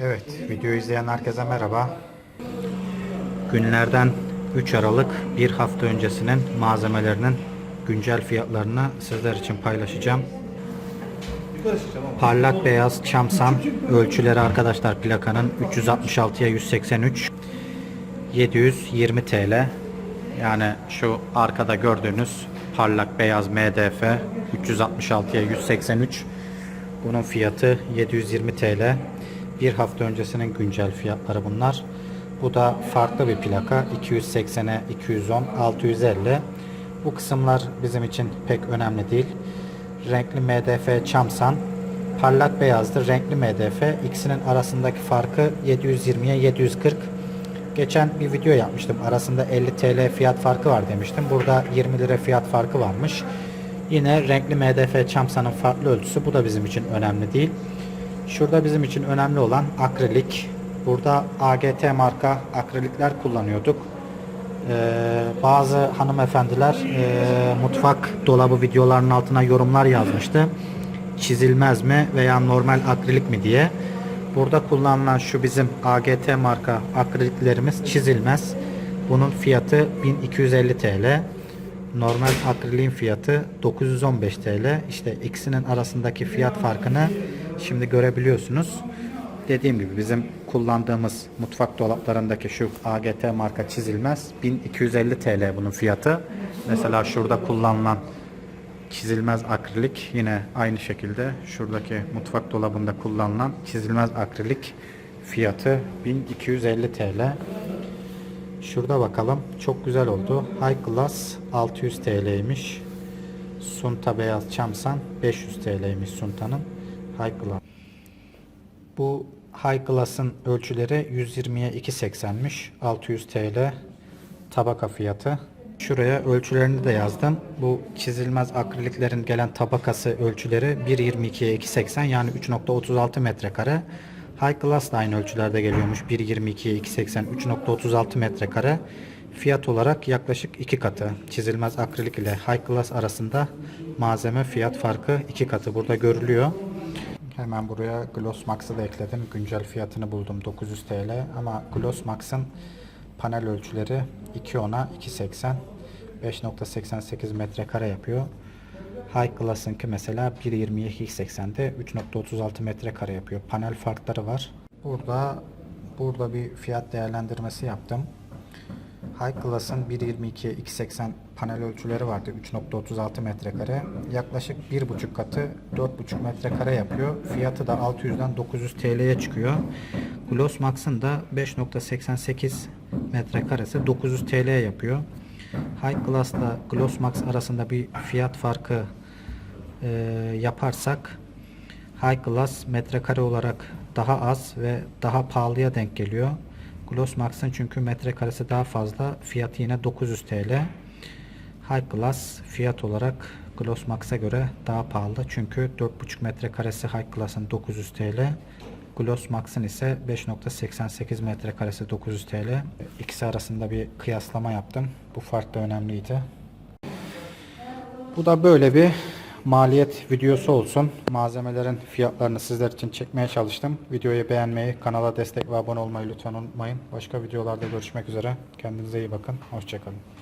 Evet, video izleyen herkese merhaba. Günlerden 3 Aralık bir hafta öncesinin malzemelerinin güncel fiyatlarını sizler için paylaşacağım. Parlak beyaz çamsam ölçüleri arkadaşlar plakanın 366'ya 183 720 TL. Yani şu arkada gördüğünüz parlak beyaz MDF 366'ya 183 bunun fiyatı 720 TL. Bir hafta öncesinin güncel fiyatları bunlar. Bu da farklı bir plaka. 280'e 210, 650. Bu kısımlar bizim için pek önemli değil. Renkli MDF Çamsan. Parlak beyazdır. Renkli MDF. İkisinin arasındaki farkı 720'ye 740. Geçen bir video yapmıştım. Arasında 50 TL fiyat farkı var demiştim. Burada 20 lira fiyat farkı varmış. Yine renkli MDF Çamsan'ın farklı ölçüsü. Bu da bizim için önemli değil. Şurada bizim için önemli olan akrilik. Burada AGT marka akrilikler kullanıyorduk. Ee, bazı hanımefendiler e, mutfak dolabı videolarının altına yorumlar yazmıştı. Çizilmez mi veya normal akrilik mi diye. Burada kullanılan şu bizim AGT marka akriliklerimiz çizilmez. Bunun fiyatı 1250 TL. Normal akriliğin fiyatı 915 TL. İşte ikisinin arasındaki fiyat farkını şimdi görebiliyorsunuz. Dediğim gibi bizim kullandığımız mutfak dolaplarındaki şu AGT marka çizilmez 1250 TL bunun fiyatı. Mesela şurada kullanılan çizilmez akrilik yine aynı şekilde şuradaki mutfak dolabında kullanılan çizilmez akrilik fiyatı 1250 TL. Şurada bakalım. Çok güzel oldu. High Class 600 TL'ymiş. Sunta beyaz çamsan 500 TL'ymiş Sunta'nın. High Class. Bu High Class'ın ölçüleri 120'ye 2.80'miş. 600 TL tabaka fiyatı. Şuraya ölçülerini de yazdım. Bu çizilmez akriliklerin gelen tabakası ölçüleri 1.22'ye 2.80 yani 3.36 metrekare. High Class da aynı ölçülerde geliyormuş. 1.22'ye 2.80 3.36 metrekare. Fiyat olarak yaklaşık iki katı. Çizilmez akrilik ile High Class arasında malzeme fiyat farkı iki katı burada görülüyor. Hemen buraya Gloss Max'ı da ekledim. Güncel fiyatını buldum 900 TL ama Gloss Max'ın panel ölçüleri 2.10'a 2.80 5.88 metrekare yapıyor. High Class'ınki mesela 1.20'ye 2.80'de 3.36 metrekare yapıyor. Panel farkları var. Burada burada bir fiyat değerlendirmesi yaptım. High Class'ın 1.22'ye 2.80 panel ölçüleri vardı. 3.36 metrekare. Yaklaşık 1.5 katı 4.5 metrekare yapıyor. Fiyatı da 600'den 900 TL'ye çıkıyor. Gloss Max'ın da 5.88 metrekaresi 900 TL yapıyor. High Class Gloss Max arasında bir fiyat farkı e, yaparsak High Class metrekare olarak daha az ve daha pahalıya denk geliyor. Gloss Max'ın çünkü metrekaresi daha fazla. Fiyatı yine 900 TL. High Class fiyat olarak Gloss Max'a göre daha pahalı. Çünkü 4.5 metrekaresi High Class'ın 900 TL. Gloss Max'ın ise 5.88 metrekaresi 900 TL. İkisi arasında bir kıyaslama yaptım. Bu fark da önemliydi. Bu da böyle bir maliyet videosu olsun. Malzemelerin fiyatlarını sizler için çekmeye çalıştım. Videoyu beğenmeyi, kanala destek ve abone olmayı lütfen unutmayın. Başka videolarda görüşmek üzere. Kendinize iyi bakın. Hoşçakalın.